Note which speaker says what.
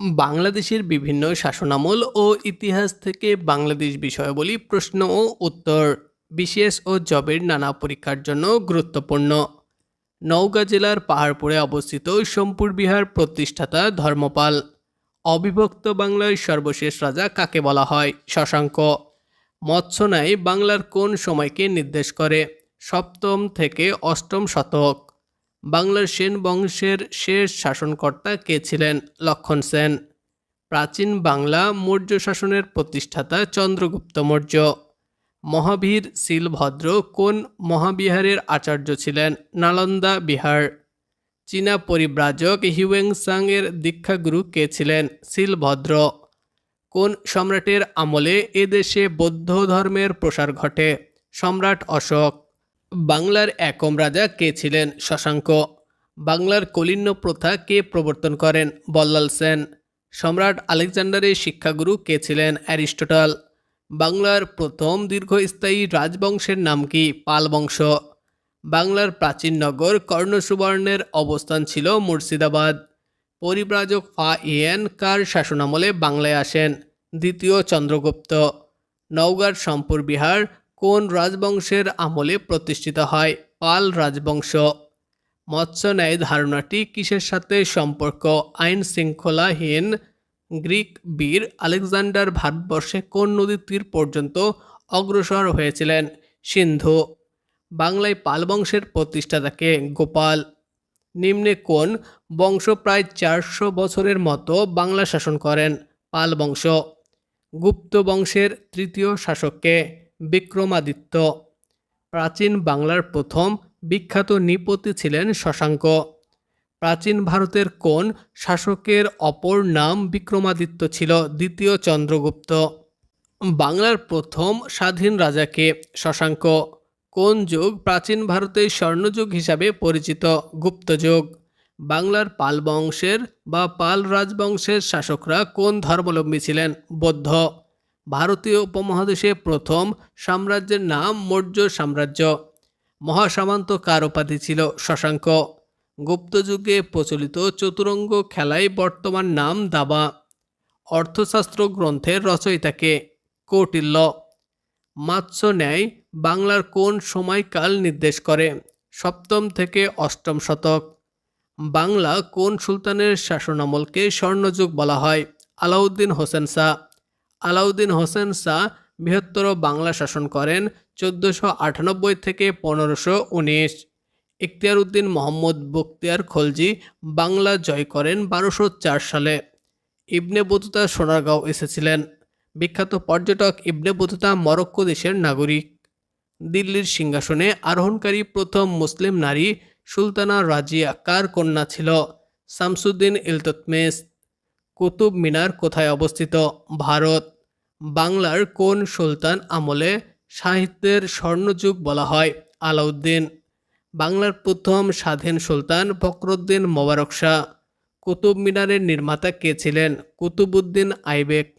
Speaker 1: বাংলাদেশের বিভিন্ন শাসনামল ও ইতিহাস থেকে বাংলাদেশ বিষয়াবলী প্রশ্ন ও উত্তর বিশেষ ও জবের নানা পরীক্ষার জন্য গুরুত্বপূর্ণ। নওগাঁ জেলার পাহাড়পুরে অবস্থিত সোমপুর বিহার প্রতিষ্ঠাতা ধর্মপাল। অবিভক্ত বাংলার সর্বশেষ রাজা কাকে বলা হয়? শশাঙ্ক। মৎস্যনায় বাংলার কোন সময়কে নির্দেশ করে? সপ্তম থেকে অষ্টম শতক। বাংলার সেন বংশের শেষ শাসনকর্তা কে ছিলেন? লক্ষণ সেন। প্রাচীন বাংলা মৌর্য শাসনের প্রতিষ্ঠাতা চন্দ্রগুপ্ত মৌর্য। মহাবীর শিলভদ্র কোন মহাবিহারের আচার্য ছিলেন? নালন্দা বিহার। চীনা পরিব্রাজক হিউয়েং সাংয়ের দীক্ষাগুরু কে ছিলেন? শিলভদ্র। কোন সম্রাটের আমলে এদেশে বৌদ্ধ ধর্মের প্রসার ঘটে? সম্রাট অশোক। বাংলার একম রাজা কে ছিলেন শশাঙ্ক? বাংলার কলিন্য প্রথা কে প্রবর্তন করেন বল্লাল সেন? সম্রাট আলেকজান্ডারের শিক্ষাগুরু কে ছিলেন অ্যারিস্টটল? বাংলার প্রথম দীর্ঘস্থায়ী রাজবংশের নাম কি পাল বংশ বাংলার প্রাচীন নগর কর্ণসুবর্ণের অবস্থান ছিল মুর্শিদাবাদ। পরিব্রাজক ফা ইয়েন কার শাসনামলে বাংলায় আসেন? দ্বিতীয় চন্দ্রগুপ্ত। নওগাঁর সম্পুর বিহার কোন রাজবংশের আমলে প্রতিষ্ঠিত হয়? পাল রাজবংশ। মৎস্য ন্যায় ধারণাটি কিসের সাথে সম্পর্ক? আইন শৃঙ্খলাহীন গ্রিক বীর আলেকজান্ডার ভারতবর্ষে কোন নদীর তীর পর্যন্ত অগ্রসর হয়েছিলেন? সিন্ধু। বাংলায় পাল বংশের প্রতিষ্ঠাতাকে গোপাল। নিম্নে কোন বংশ প্রায় চারশো বছরের মতো বাংলা শাসন করেন? পাল বংশ। গুপ্ত বংশের তৃতীয় শাসককে। বিক্রমাদিত্য। প্রাচীন বাংলার প্রথম বিখ্যাত নৃপতি ছিলেন শশাঙ্ক। প্রাচীন ভারতের কোন শাসকের অপর নাম বিক্রমাদিত্য ছিল? দ্বিতীয় চন্দ্রগুপ্ত। বাংলার প্রথম স্বাধীন রাজাকে শশাঙ্ক। কোন যুগ প্রাচীন ভারতের স্বর্ণযুগ হিসাবে পরিচিত? গুপ্তযুগ বাংলার পাল বংশের বা পাল রাজবংশের শাসকরা কোন ধর্মাবলম্বী ছিলেন? বৌদ্ধ। ভারতীয় উপমহাদেশে প্রথম সাম্রাজ্যের নাম মৌর্য সাম্রাজ্য। মহাসামন্ত কার উপাধি ছিল শশাঙ্ক। গুপ্তযুগে প্রচলিত চতুরঙ্গ খেলায় বর্তমান নাম দাবা। অর্থশাস্ত্র গ্রন্থের রচয়িতাকে কৌটিল্য। মাৎস্য ন্যায় বাংলার কোন সময়কাল নির্দেশ করে? সপ্তম থেকে অষ্টম শতক। বাংলা কোন সুলতানের শাসনামলকে স্বর্ণযুগ বলা হয়? আলাউদ্দিন হোসেন শাহ। আলাউদ্দিন হোসেন শাহ বৃহত্তর বাংলা শাসন করেন চোদ্দোশো আটানব্বই থেকে পনেরোশো উনিশ। ইখতিয়ার উদ্দিন মোহাম্মদ বখতিয়ার খলজি বাংলা জয় করেন বারোশো চার সালে। ইবনে বতুতা সোনারগাঁও এসেছিলেন। বিখ্যাত পর্যটক ইবনে বতুতা মরক্কো দেশের নাগরিক। দিল্লির সিংহাসনে আরোহণকারী প্রথম মুসলিম নারী সুলতানা রাজিয়া কার কন্যা ছিল? শামসুদ্দিন ইলতুতমেস কুতুব মিনার কোথায় অবস্থিত? ভারত। বাংলার কোন সুলতান আমলে সাহিত্যের স্বর্ণযুগ বলা হয়? আলাউদ্দিন। বাংলার প্রথম স্বাধীন সুলতান ফখরুদ্দিন মোবারক শাহ। কুতুব মিনারের নির্মাতা কে ছিলেন? কুতুবুদ্দিন আইবেক।